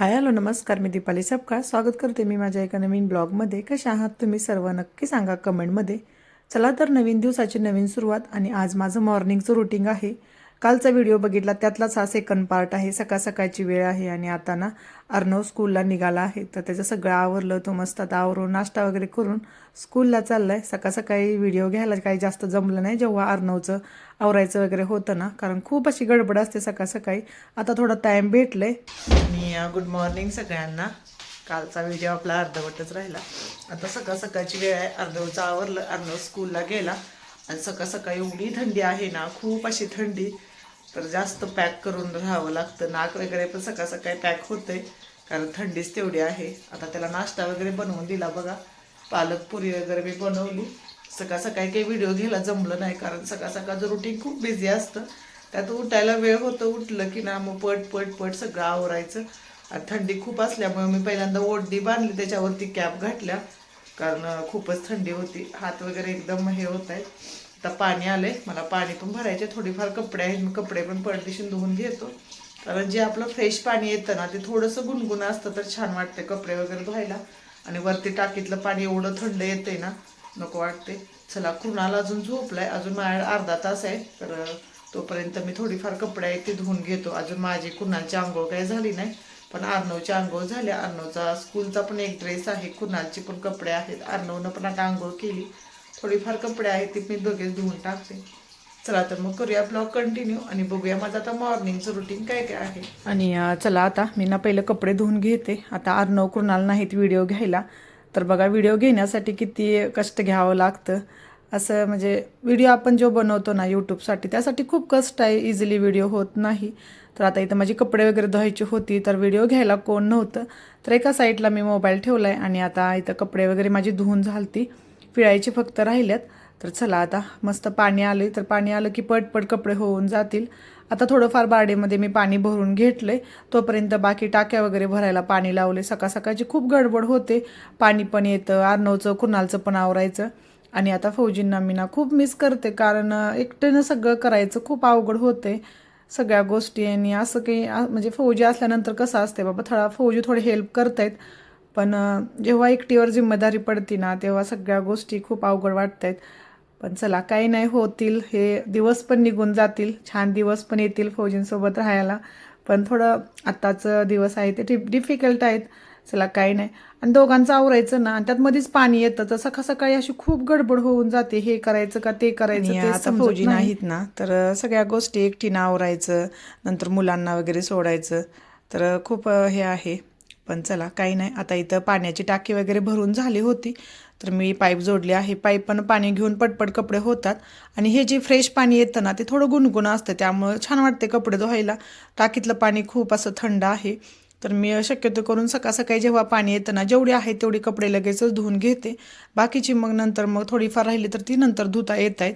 Hi hello नमस्कार मी दीपाली सपकाळ. स्वागत करते मी माझ्या एका नवीन ब्लॉगमध्ये. कशा आहात तुम्ही सर्व? नक्की सांगा कमेंटमध्ये. चला तर नवीन दिवसाची नवीन सुरुवात आणि आज माझं मॉर्निंगचं रुटीन आहे. कालचा व्हिडिओ बघितला त्यातलाच हा सेकंड पार्ट आहे. सकाळ सकाळची वेळ आहे आणि आता ना अर्णव स्कूलला निघाला आहे. तर त्याचं सगळं आवरलं तो मस्त आता आवरून नाश्ता वगैरे करून स्कूलला चालला आहे सकाळ सकाळी व्हिडिओ घ्यायला काही जास्त जमलं नाही जेव्हा अर्णवचं आवरायचं वगैरे होतं ना. कारण खूप अशी गडबड असते सकाळ सकाळी आता थोडा टाईम भेटले आणि गुड मॉर्निंग सगळ्यांना. कालचा व्हिडिओ आपला अर्धवटच राहिला. आता सकाळ सकाळची वेळ आहे. अर्धवचं आवरलं. अर्धव स्कूलला गेला. आणि सकाळ सकाळी एवढी थंडी आहे ना खूप अशी थंडी. तर जास्त पॅक करून राहावं लागतं. नाक वगैरे पण सकाळ सकाळी पॅक होतंय. कारण थंडीच तेवढी आहे. आता त्याला नाश्ता वगैरे बनवून दिला बघा. पालक पुरी वगैरे मी बनवली. सकाळ सकाळी काही व्हिडिओ घ्यायला जमलं नाही. कारण सकाळ सकाळचं रुटीन खूप बिझी असतं त्यात उठायला वेळ होतं. उठलं की ना मग पट पट पट सगळं आवरायचं. आणि थंडी खूप असल्यामुळे मी पहिल्यांदा ओढणी बांधली. त्याच्यावरती कॅप घातल्या. कारण खूपच थंडी होती. हात वगैरे एकदम हे होत आहे आता पाणी आलंय. मला पाणी पण भरायचे थोडीफार कपडे आहेत. मी कपडे पण पडदिशीन धुवून घेतो. कारण जे आपलं फ्रेश पाणी येतं ना ते थोडंसं गुणगुण असतं तर छान वाटते कपडे वगैरे धुवायला. आणि वरती टाकीतलं पाणी एवढं थंड येतंय ना नको वाटते चला कुणाला अजून झोपलाय. अजून माझ्या अर्धा तास आहे. तर तोपर्यंत मी थोडीफार कपडे आहेत ते धुवून घेतो. अजून माझी कुणालची आंघोळ काही झाली नाही. पण अर्णवची आंघोळ झाली. अर्णवचा स्कूलचा पण एक ड्रेस आहे. कुणालची पण कपडे आहेत. अर्णवनं पण आता आंघोळ केली. थोडीफार कपडे आहेत ती मी दोघेच धुवून टाकते. चला तर मग करूया ब्लॉग कंटिन्यू आणि बघूया माझं आता मॉर्निंगचं रुटीन काय काय आहे. आणि चला आता मी ना पहिले कपडे धुवून घेते. आता अर्णव कुणाल नाहीत व्हिडिओ घ्यायला. तर बघा व्हिडिओ घेण्यासाठी किती कष्ट घ्यावं लागतं. असं म्हणजे व्हिडिओ आपण जो बनवतो ना यूट्यूबसाठी त्यासाठी खूप कष्ट आहे इझिली व्हिडिओ होत नाही. तर आता इथं माझी कपडे वगैरे धुवायची होती तर व्हिडिओ घ्यायला कोण नव्हतं. तर एका साईडला मी मोबाईल ठेवला आहे आणि आता इथं कपडे वगैरे माझी धुवून झालती. पिळायचे फक्त राहिल्यात. तर चला आता मस्त पाणी आले तर पाणी आलं की पटपट कपडे होऊन जातील. आता थोडंफार बारडेमध्ये मी पाणी भरून घेतलंय. तोपर्यंत बाकी टाक्या वगैरे भरायला पाणी लावले सकाळ सकाळची खूप गडबड होते. पाणी पण येतं अर्नवचं कुणालचं पण आवरायचं. आणि आता फौजींना मी ना खूप मिस करते. कारण एकट्यानं सगळं करायचं खूप अवघड होते. सगळ्या गोष्टी आणि असं काही म्हणजे फौजी असल्यानंतर कसं असते बाबा थोडा फौजी थोडे हेल्प करतायत. पण जेव्हा एकटीवर जिम्मेदारी पडती ना तेव्हा सगळ्या गोष्टी खूप अवघड वाटत आहेत पण चला काही नाही होतील. हे दिवस पण निघून जातील. छान दिवस पण येतील फौजींसोबत राहायला. पण थोडं आत्ताचं दिवस आहे ते डिफिकल्ट आहेत. चला काही नाही. आणि दोघांचं आवरायचं ना आणि त्यात मध्येच पाणी येतं. तर सकाळ सकाळी अशी खूप गडबड होऊन जाते. हे करायचं का ते करायचं फौजी नाहीत ना तर सगळ्या गोष्टी एकटीनं आवरायचं. नंतर मुलांना वगैरे सोडायचं. तर खूप हे आहे. पण चला काही नाही. आता इथं पाण्याची टाकी वगैरे भरून झाली होती. तर मी पाईप जोडली आहे. पाईप पण पाणी घेऊन पटपट कपडे होतात. आणि हे जे फ्रेश पाणी येतं ना ते थोडं गुणगुण असतं. त्यामुळं छान वाटते कपडे धुवायला. टाकीतलं पाणी खूप असं थंड आहे. तर मी शक्यतो करून सकाळ सकाळी जेव्हा पाणी येतं ना जेवढी आहे तेवढी कपडे लगेचच धुवून घेते. बाकीची मग नंतर मग थोडीफार राहिली तर ती नंतर धुता येत आहेत.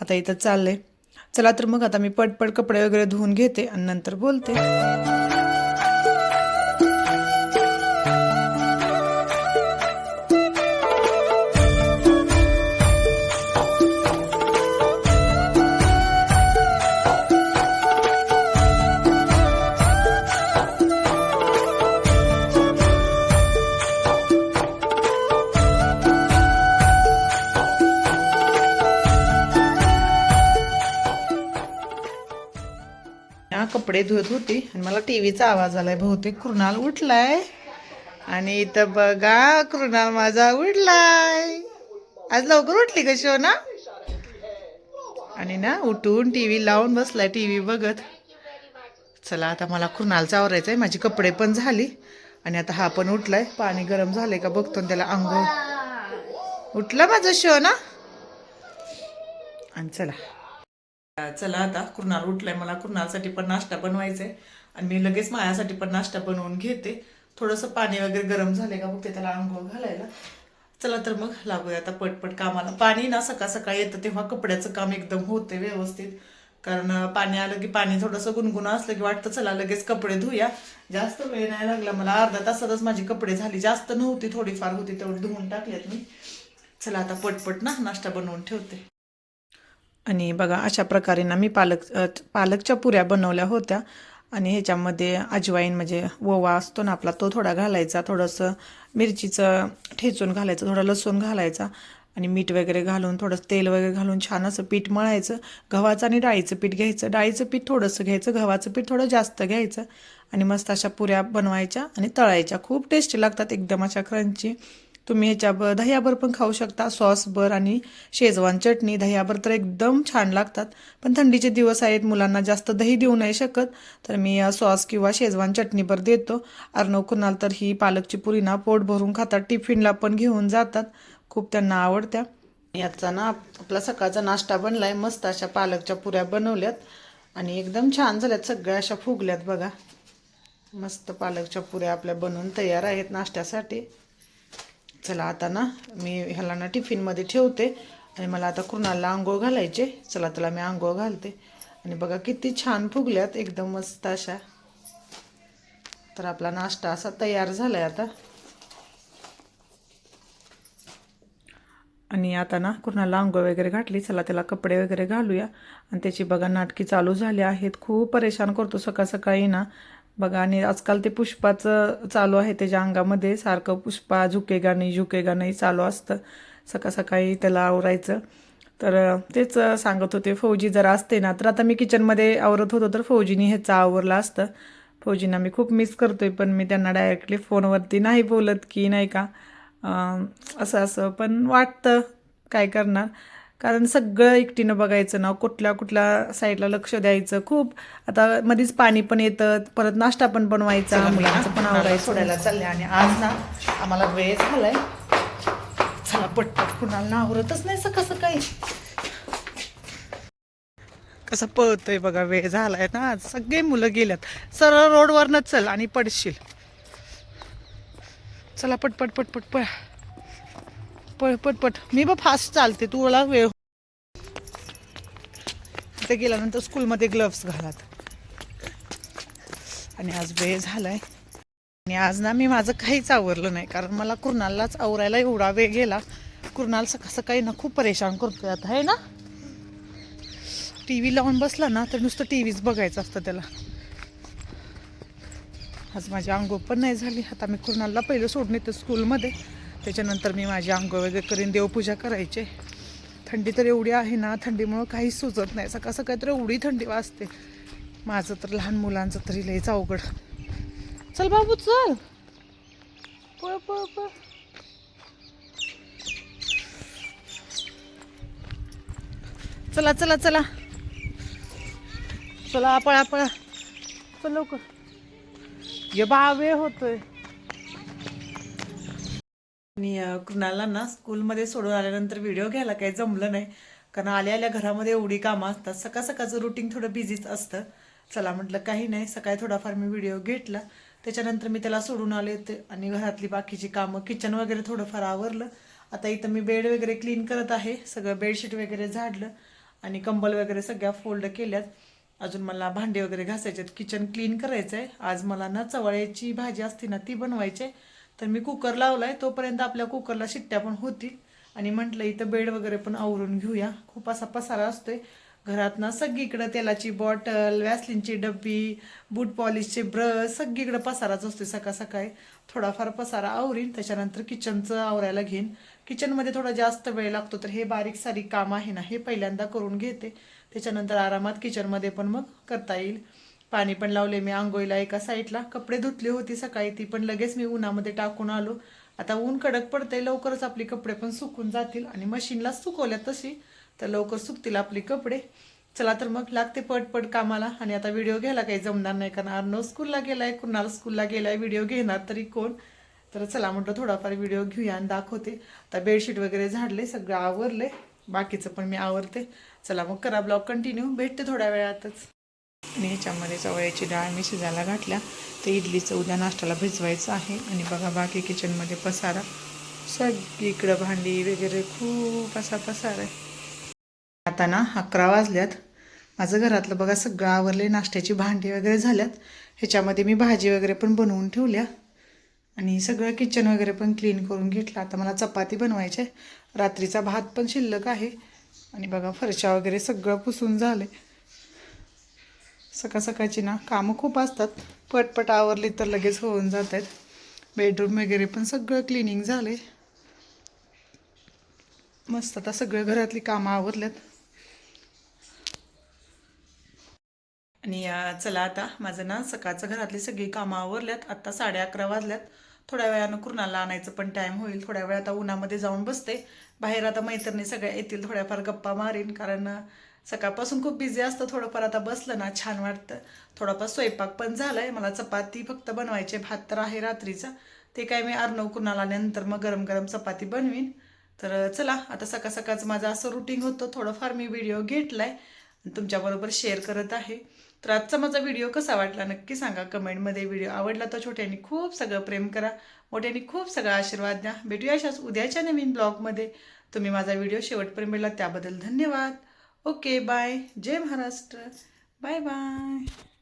आता इथं चाललंय. चला तर मग आता मी पटपट कपडे वगैरे धुवून घेते आणि नंतर बोलते. कपडे धुत होती आणि मला टी व्हीचा आवाज आलाय बहुतेक कृणाल उठलाय. आणि इथं बघा कृणाल माझा उठलाय. आज लवकर उठली कशी हो ना आणि ना उठून टी व्ही लावून बसलाय टीव्ही बघत. चला आता मला कुर्नाल चावरायचं आहे माझी कपडे पण झाली. आणि आता हा पण उठलाय पाणी गरम झालंय का बघतो आणि त्याला अंघोळ उठला माझा शो ना? आणि चला. चला आता कुणाल उठलाय मला कुणालसाठी पण नाश्ता बनवायचा आहे आणि मी लगेच माझ्यासाठी पण नाश्ता बनवून घेते. थोडंसं पाणी वगैरे गरम झाले का बघते त्याला आंघोळ घालायला. चला तर मग लागूया आता पटपट कामाला. पाणी ना सकाळ सकाळी येतं तेव्हा कपड्याचं काम एकदम होते व्यवस्थित. कारण पाणी आलं की पाणी थोडंसं गुणगुण असलं की वाटतं चला लगेच कपडे धुया जास्त वेळ नाही लागला. मला अर्धा तासातच माझी कपडे झाली. जास्त नव्हती थोडीफार होती तेवढी धुवून टाकल्यात मी. चला आता पटपट ना नाश्ता बनवून ठेवते. आणि बघा अशा प्रकारे ना मी पालक पालकच्या पुऱ्या बनवल्या होत्या. आणि ह्याच्यामध्ये अजवाईन म्हणजे ओवा असतो ना आपला तो थोडा घालायचा. थोडंसं मिरचीचं ठेचून घालायचं थोडं लसूण घालायचा. आणि मीठ वगैरे घालून थोडंसं तेल वगैरे घालून छान असं पीठ मळायचं. गव्हाचं आणि डाळीचं पीठ घ्यायचं. डाळीचं पीठ थोडंसं घ्यायचं गव्हाचं पीठ थोडं जास्त घ्यायचं. आणि मस्त अशा पुऱ्या बनवायच्या आणि तळायच्या. खूप टेस्टी लागतात एकदम अशा क्रंची. तुम्ही ह्याच्यावर दह्याभर पण खाऊ शकता. सॉसभर आणि शेजवान चटणी. दह्याभर तर एकदम छान लागतात. पण थंडीचे दिवस आहेत. मुलांना जास्त दही देऊ नाही शकत. तर मी सॉस किंवा शेजवान चटणीभर देतो. अर्णव कुणाल तर ही पालकची पुरी ना पोट भरून खातात. टिफिनला पण घेऊन जातात. खूप त्यांना आवडत्या. याचा ना आपला सकाळचा नाश्ता बनलाय. मस्त अशा पालकच्या पुऱ्या बनवल्यात. आणि एकदम छान झाल्यात. सगळ्या अशा फुगल्यात बघा. मस्त पालकच्या पुऱ्या आपल्या बनवून तयार आहेत नाश्त्यासाठी. चला आता ना मी ह्याला ना टिफिनमध्ये ठेवते आणि मला आता कुणाला आंघोळ घालायचे चला त्याला मी आंघोळ घालते. आणि बघा किती छान फुगल्यात एकदम मस्त अशा. तर आपला नाश्ता असा तयार झालाय आता. आणि आता ना कुणाला आंघोळ वगैरे घातली. चला त्याला कपडे वगैरे घालूया. आणि त्याची बघा नाटकी चालू झाली आहेत. खूप परेशान करतो सकाळ सकाळी ना. बघा आणि आजकाल ते पुष्पाचं चालू आहे त्याच्या अंगामध्ये सारखं पुष्पा झुकेगा नाही झुकेगा नाही चालू असतं. सकाळ सकाळी त्याला आवरायचं. तर तेच सांगत होते. फौजी जरा असते ना तर आता मी किचनमध्ये आवरत होतो तर फौजीनी ह्याचं आवरलं असतं. फौजींना मी खूप मिस करतोय पण मी त्यांना डायरेक्टली फोनवरती नाही बोलत की नाही का? असं असं. पण वाटतं काय करणार? कारण सगळं एकटीनं बघायचं ना कुठल्या कुठल्या साईडला लक्ष द्यायचं खूप. आता मध्येच पाणी पण येतं परत नाश्ता पण बनवायचा मुलांचं पण आवडायचं सोडायला चालले आणि आज ना आम्हाला वेळ झालाय. चला पटपट कुणाला ना आवरतच नाही सकाळ सकाळी कसं पळतोय बघा वेळ झालाय ना आज. सगळे मुलं गेल्यात. सरळ रोडवरनं चल आणि पडशील. चला पटपट पटपट पळ पळ. पटपट. मी बघ फास्ट चालते तुला वेळ. तिथे गेल्यानंतर स्कूलमध्ये ग्लव्स घालात. आणि आज वेळ झालाय. आणि आज ना मी माझं काहीच आवरलं नाही कारण मला कुर्नाललाच आवरायला एवढा वेळ गेला. कुर्नाल सकाळ सकाळी ना खूप परेशान करतोय आता आहे ना? टी व्ही लावून बसला ना तर नुसतं टी व्हीच बघायचं असतं त्याला. आज माझी आंघोळ पण नाही झाली. आता मी कुर्नालला पहिलं सोडून येते स्कूलमध्ये त्याच्यानंतर मी माझी आंघोळ वगैरे करीन देवपूजा करायचे. थंडी तर एवढी आहे ना थंडीमुळं काहीच सुचत नाही. सकाळ सकाळी तर एवढी थंडी वाजते. माझं तर लहान मुलांचं तरी लयच अवघड. चल बाबू चल. पळ पळ पळ. चला चला चला. चला पळा पळा. चल लवकर. ये बावे होतोय. आणि कृणाला ना स्कूलमध्ये सोडून आल्यानंतर व्हिडिओ घ्यायला काही जमलं नाही. कारण आल्या आल्या घरामध्ये एवढी कामं असतात. सकाळ सकाळचं रुटीन थोडं बिझीच असतं. चला म्हटलं काही नाही. सकाळी थोडाफार मी व्हिडिओ घेतला. त्याच्यानंतर मी त्याला सोडून आले होते. आणि घरातली बाकीची कामं किचन वगैरे थोडंफार आवरलं. आता इथं मी बेड वगैरे क्लीन करत आहे. सगळं बेडशीट वगैरे झाडलं. आणि कंबल वगैरे सगळ्या फोल्ड केल्यात. अजून मला भांडे वगैरे घासायचे आहेत किचन क्लीन करायचं आहे आज मला ना चवळ्याची भाजी असते ना ती बनवायची आहे. तर मी कुकर लावलाय तोपर्यंत आपल्या कुकरला शिट्ट्या पण होतील. आणि म्हटलं इथं बेड वगैरे पण आवरून घेऊया. खूप असा पसारा असतोय. घरात ना सगळीकडं तेलाची बॉटल वॅसलिनची डब्बी बूट पॉलिशचे ब्रश सगळीकडं पसाराच असतोय सकाळ सकाळी. थोडाफार पसारा आवरीन त्याच्यानंतर किचनचं आवरायला घेईन. किचनमध्ये थोडा जास्त वेळ लागतो तर हे बारीक सारीक काम आहे ना हे पहिल्यांदा करून घेते. त्याच्यानंतर आरामात किचनमध्ये पण मग करता येईल. पाणी पण लावले मी आंघोळीला एका साईडला कपडे धुतली होती सकाळी ती पण लगेच मी उन्हामध्ये टाकून आलो. आता ऊन कडक पडतंय लवकरच आपली कपडे पण सुकून जातील. आणि मशीनला सुकवल्या तशी तर लवकर सुकतील आपली कपडे. चला तर मग लागते पटपट कामाला. आणि आता व्हिडिओ घ्यायला काही जमणार नाही कारण अर्नव स्कूलला गेलाय कुणाला स्कूलला गेलाय. व्हिडिओ घेणार तरी कोण? तर चला म्हटलं थोडाफार व्हिडिओ घेऊया आणि दाखवते. आता बेडशीट वगैरे झाडले सगळं आवरले. बाकीचं पण मी आवरते. चला मग करा ब्लॉग कंटिन्यू भेटते थोड्या वेळातच. आणि ह्याच्यामध्ये चवळ्याची डाळ मी शिजायला घातल्या. ते इडलीचं उद्या नाश्त्याला भिजवायचं आहे. आणि बघा बाकी किचनमध्ये पसारा. सगळीकडं भांडी वगैरे खूप असा पसारा आहे. आता ना अकरा वाजल्यात. माझं घरातलं बघा सगळं आवरले नाश्त्याची भांडी वगैरे झाल्यात. ह्याच्यामध्ये मी भाजी वगैरे पण बनवून ठेवल्या. आणि सगळं किचन वगैरे पण क्लीन करून घेतलं. आता मला चपाती बनवायची आहे. रात्रीचा भात पण शिल्लक आहे. आणि बघा फरशा वगैरे सगळं पुसून झाले सकाळ सकाळची ना कामं खूप असतात. पटपट आवरली तर लगेच होऊन जात आहेत बेडरूम वगैरे पण सगळं क्लिनिंग झाले मस्त आता सगळं घरातली कामं आवरल्यात. आणि चला आता माझं ना सकाळचं घरातली सगळी कामं आवरल्यात. आत्ता साडे अकरा वाजल्यात. थोड्या वेळानं कुणाला आणायचं पण टाईम होईल. थोड्या वेळ आता उन्हामध्ये जाऊन बसते. बाहेर आता मैत्रिणी सगळ्या येतील थोड्याफार गप्पा मारीन. कारण सकाळपासून खूप बिझी असतं थोडंफार आता बसलं ना छान वाटतं. थोडाफार स्वयंपाक पण झालाय. मला चपाती फक्त बनवायचे भात तर आहे रात्रीचा. ते काय मी अर्नव कुणाला नंतर मग गरम गरम चपाती बनवीन. तर चला आता सकाळ सकाळचं माझं असं रुटीन होतं. थोडंफार मी व्हिडिओ घेतलाय. आहे तुमच्याबरोबर शेअर करत आहे. तर आजचा माझा व्हिडिओ कसा वाटला नक्की सांगा. कमेंटमध्ये व्हिडिओ आवडला तर छोट्यांनी खूप सगळं प्रेम करा. मोठ्यांनी खूप सगळा आशीर्वाद द्या. भेटूया अशाच उद्याच्या नवीन ब्लॉगमध्ये तुम्ही माझा व्हिडिओ शेवटपर्यंत मिळाला त्याबद्दल धन्यवाद. ओके बाय जय महाराष्ट्र बाय बाय